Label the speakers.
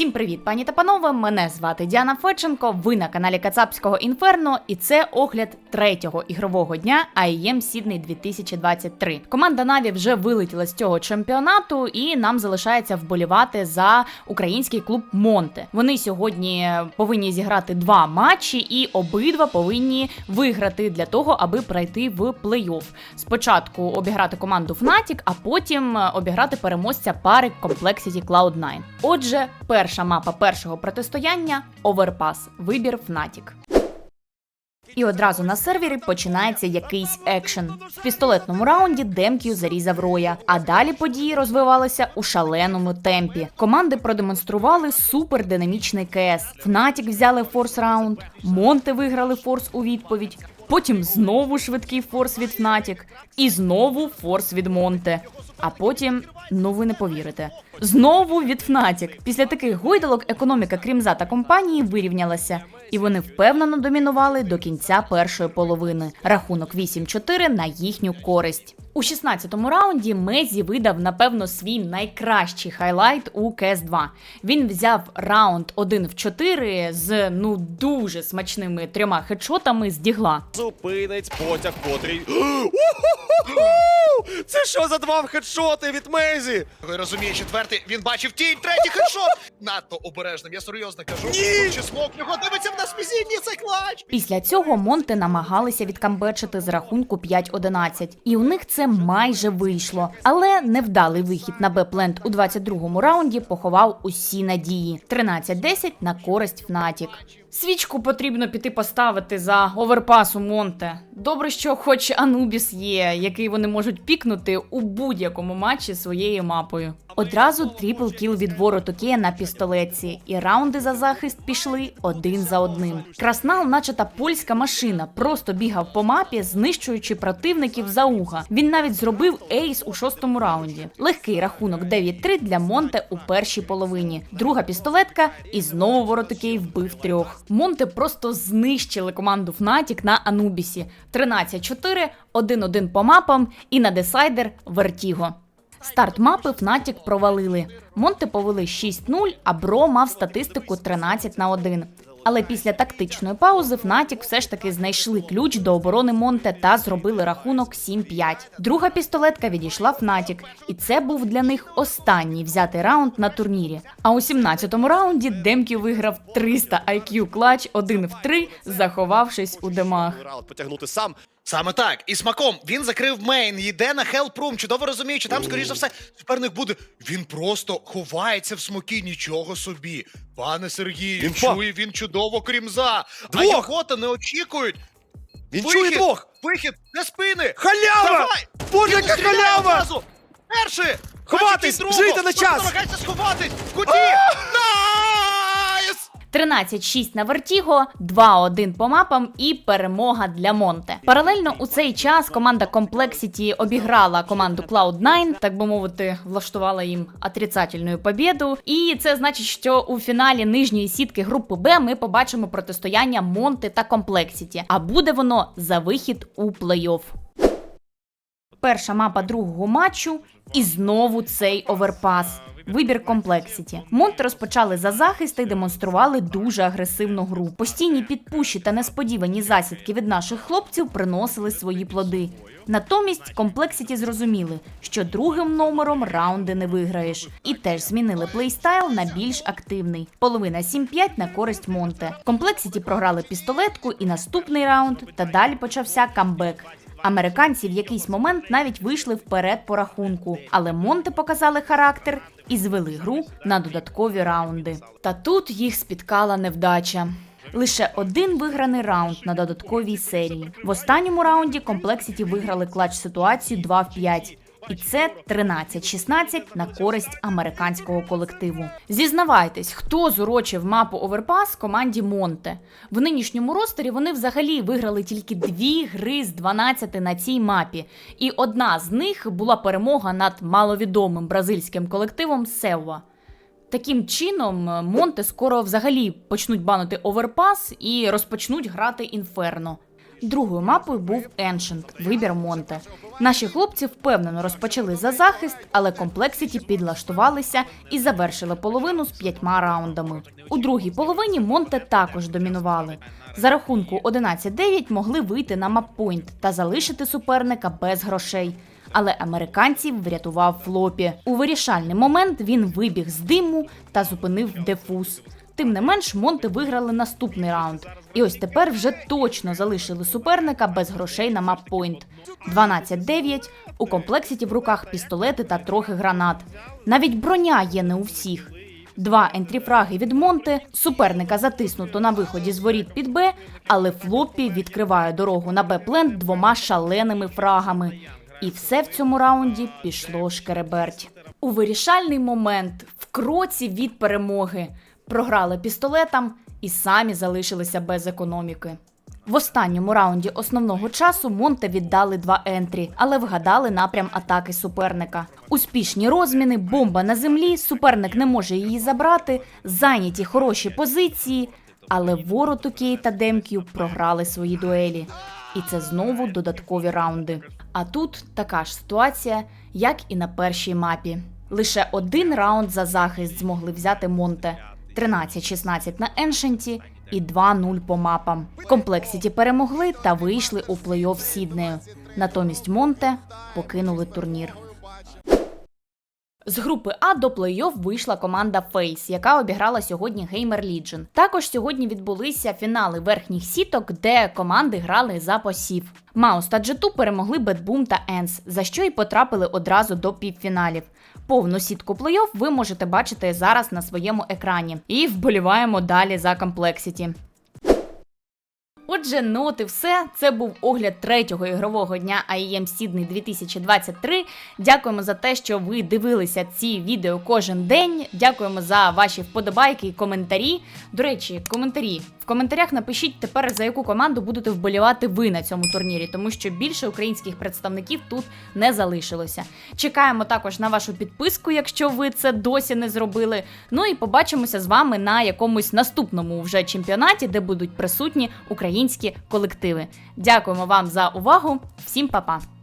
Speaker 1: Всім привіт, пані та панове! Мене звати Діана Федченко. Ви на каналі Кацапського Інферно, і це огляд третього ігрового дня IEM Сідней 2023. Команда Наві вже вилетіла з цього чемпіонату, і нам залишається вболівати за український клуб Монте. Вони сьогодні повинні зіграти два матчі, і обидва повинні виграти для того, аби пройти в плей-офф. Спочатку обіграти команду Fnatic, а потім е, обіграти переможця пари Complexity Cloud9. Отже, перша мапа першого протистояння Overpass. Вибір Fnatic. І одразу на сервері починається якийсь екшен. В пістолетному раунді Демкю зарізав Роя, а далі події розвивалися у шаленому темпі. Команди продемонстрували супердинамічний КС. Фнатік взяли форс раунд, Монте виграли форс у відповідь. Потім знову швидкий форс від Фнатік, і знову форс від Монте. А потім, ну ви не повірите, знову від Фнатік. Після таких гойдалок економіка Крімза та компанії вирівнялася, і вони впевнено домінували до кінця першої половини. Рахунок 8-4 на їхню користь. У 16-му раунді Мезі видав, напевно, свій найкращий хайлайт у КС 2 Він взяв раунд 1 в 4 з ну дуже смачними трьома хедшотами з дігла.
Speaker 2: Зупинить потяг, котрий. Це що за два хедшоти від Мейзі?
Speaker 3: Ви розуміє, четвертий, він бачив тінь, третій хедшот! Надто обережним, я серйозно кажу.
Speaker 2: Ні!
Speaker 3: Чи смок його дивиться в нас мізінні, це клач!
Speaker 1: Після цього Монте намагалися відкамбечити з рахунку 5-11, і у них це майже вийшло. Але невдалий вихід на Б-плент у 22-му раунді поховав усі надії. 13-10 на користь Фнатік. Свічку потрібно піти поставити за оверпас у Монте. Добре, що хоч Анубіс є, який вони можуть пікнути у будь-якому матчі своєю мапою. Одразу трипл кіл від вороту Кея на пістолетці, і раунди за захист пішли один за одним. Краснал, наче та польська машина, просто бігав по мапі, знищуючи противників за уга. Він навіть зробив ейс у шостому раунді. Легкий рахунок 9-3 для Монте у першій половині. Друга пістолетка, і знову воротокей вбив трьох. Монте просто знищили команду Фнатік на Анубісі. 13-4, 1-1 по мапам і на десайдер Вертіго. Старт мапи Фнатік провалили. Монте повели 6-0, а Бро мав статистику 13 на 1. Але після тактичної паузи Фнатік все ж таки знайшли ключ до оборони Монте та зробили рахунок 7-5. Друга пістолетка відійшла Фнатік, і це був для них останній взятий раунд на турнірі. А у 17-му раунді Демків виграв 300 IQ клач 1 в 3, заховавшись у демах.
Speaker 2: Потягнути сам.
Speaker 3: Саме так, і смаком він закрив мейн, йде на хелпрум, чудово розуміючи, там, скоріш за все, суперник буде. Він просто ховається в смокі, нічого собі. Пане Сергію,
Speaker 2: Він
Speaker 3: чує він чудово крімза. А
Speaker 2: Двох!
Speaker 3: його то не очікують.
Speaker 2: Він
Speaker 3: Вихід!
Speaker 2: чує двох!
Speaker 3: Вихід на спини!
Speaker 2: Халява!
Speaker 3: Давай!
Speaker 2: Боже, яка халява!
Speaker 3: Перший!
Speaker 2: Ховатись! Жити на час!
Speaker 3: Намагається сховатись! В куті! Найс!
Speaker 1: 13-6 на Вертіго, 2-1 по мапам і перемога для Монте. Паралельно у цей час команда Complexity обіграла команду Cloud9, так би мовити, влаштувала їм отрицательну побіду. І це значить, що у фіналі нижньої сітки групи Б ми побачимо протистояння Монте та Complexity. А буде воно за вихід у плей-офф. Перша мапа другого матчу, і знову цей оверпас. Вибір комплексіті. Монти розпочали за захист і демонстрували дуже агресивну гру. Постійні підпуші та несподівані засідки від наших хлопців приносили свої плоди. Натомість комплексіті зрозуміли, що другим номером раунди не виграєш, і теж змінили плейстайл на більш активний. Половина 7-5 на користь Монте. Комплексіті програли пістолетку і наступний раунд, та далі почався камбек. Американці в якийсь момент навіть вийшли вперед по рахунку, але Монти показали характер і звели гру на додаткові раунди. Та тут їх спіткала невдача. Лише один виграний раунд на додатковій серії. В останньому раунді комплексіті виграли клач ситуацію 2 в 5. І це 13-16 на користь американського колективу. Зізнавайтесь, хто зурочив мапу Оверпас команді Монте. В нинішньому ростері вони взагалі виграли тільки дві гри з 12 на цій мапі, і одна з них була перемога над маловідомим бразильським колективом Севва. Таким чином, Монте скоро взагалі почнуть банити оверпас і розпочнуть грати інферно. Другою мапою був Ancient, вибір Монте. Наші хлопці впевнено розпочали за захист, але комплексіті підлаштувалися і завершили половину з п'ятьма раундами. У другій половині Монте також домінували. За рахунку 11-9 могли вийти на маппойнт та залишити суперника без грошей. Але американців врятував флопі. У вирішальний момент він вибіг з диму та зупинив дефуз. Тим не менш, Монти виграли наступний раунд. І ось тепер вже точно залишили суперника без грошей на маппойнт. 12-9, у комплексіті в руках пістолети та трохи гранат. Навіть броня є не у всіх. Два ентріфраги від Монте, суперника затиснуто на виході з воріт під Б, але Флоппі відкриває дорогу на Б-плент двома шаленими фрагами. І все в цьому раунді пішло шкереберть. У вирішальний момент, в кроці від перемоги, програли пістолетам і самі залишилися без економіки. В останньому раунді основного часу Монте віддали два ентрі, але вгадали напрям атаки суперника. Успішні розміни, бомба на землі, суперник не може її забрати, зайняті хороші позиції, але вороту Кей та Демків програли свої дуелі. І це знову додаткові раунди. А тут така ж ситуація, як і на першій мапі. Лише один раунд за захист змогли взяти Монте. 13-16 на Еншенті і 2-0 по мапам. Комплексіті перемогли та вийшли у плей-офф Сіднею. Натомість Монте покинули турнір. З групи А до плей-офф вийшла команда Face, яка обіграла сьогодні Gamer Legion. Також сьогодні відбулися фінали верхніх сіток, де команди грали за посів. Маус та G2 перемогли Бетбум та Енс, за що й потрапили одразу до півфіналів. Повну сітку плей-офф ви можете бачити зараз на своєму екрані. І вболіваємо далі за комплексіті. Отже, ну от і все. Це був огляд третього ігрового дня IEM Sydney 2023. Дякуємо за те, що ви дивилися ці відео кожен день. Дякуємо за ваші вподобайки і коментарі. До речі, коментарі. Коментарях напишіть тепер, за яку команду будете вболівати ви на цьому турнірі, тому що більше українських представників тут не залишилося. Чекаємо також на вашу підписку, якщо ви це досі не зробили. Ну і побачимося з вами на якомусь наступному вже чемпіонаті, де будуть присутні українські колективи. Дякуємо вам за увагу. Всім па-па!